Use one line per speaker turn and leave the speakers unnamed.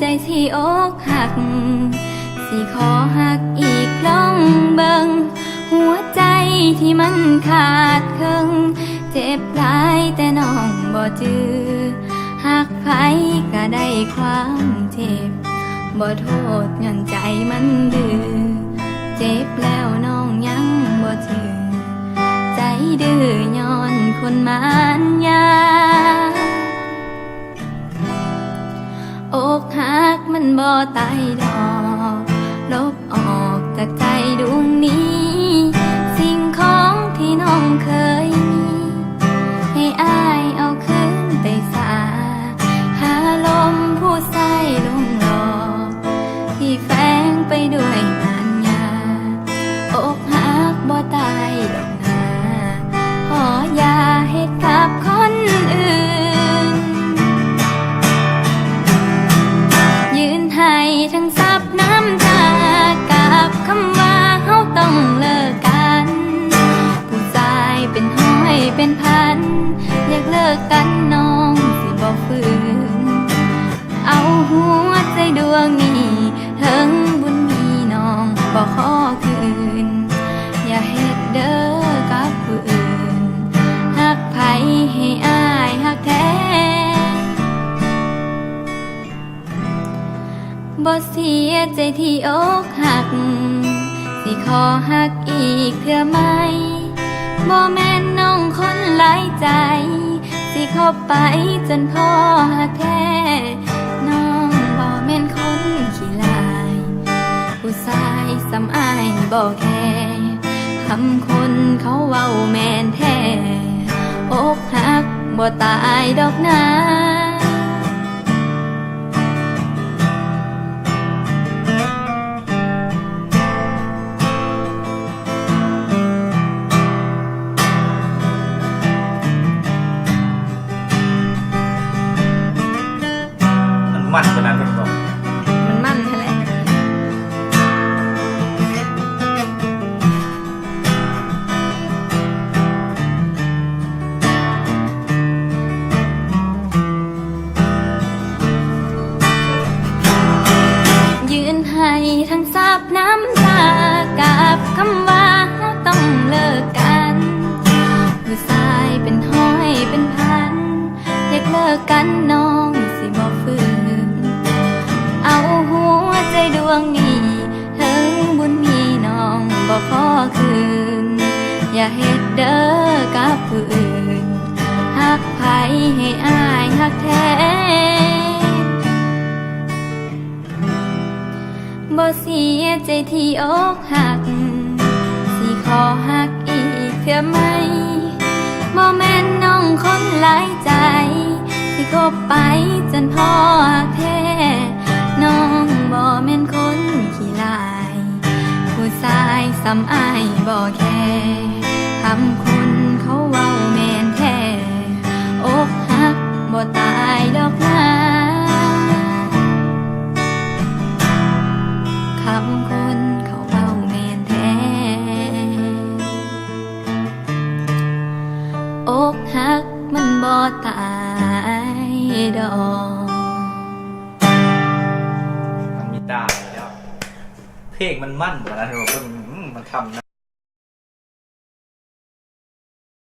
ใจที่อกหัก สิขอหักอีกลองเบิงหัวใจที่มันขาดครึ่งเจ็บหลายแต่น้องบ่จือหักไผก็ได้ความเจ็บบ่โทษเงินใจมันดื้อเจ็บแล้วน้องยังบ่ถือใจดื้อย้อนคนมานยา มันบ่ตายดอก ลบออกจากใจดวงนี้ เป็นพัน อยากเลิกกันน้องสิบ่ฝืน เอาหัวใจดวงนี้เฮิงบุญมีน้องบ่ขอคืน อย่าเฮ็ดเด้อกับผู้อื่นหักไผให้อายหักแท้บ่เสียใจที่อกหัก สิขอหักอีกเพื่อไหมบ่แม่นน้องคน หลายใจ สิเข้าไปจนพ่อแท้ น้องบ่แม่นคนขี้ลาย ผู้ชายสำอายบ่แค่คำคนเขาเว้าแม่นแท้อกหักบ่ตายดอกนา
มันมันขนาดนั้นบอก
มันมั่นแท้แหละยืนให้ทั้งซับน้ำตากับคำว่าต้องเลิกกันผู้ชายเป็นห้อยเป็นพันอยากเลิกกันนอง ให้อายหักแท้บ่เสียใจที่อกหัก สิขอหักอีกเพื่อไหมบ่แม่นน้องคนหลายใจ สิคบไปจนพ่อหักแท้น้องบ่แม่นคนขี้ลาย ผู้ชายสำอายบ่แค่คำ คำคนเขาเบาแมนแท้อกหักมันบ่ตายดอก
มันมีตาแล้วเพลงมันมั่นขนาดนั้นบอกว่าอืมมันทำนะ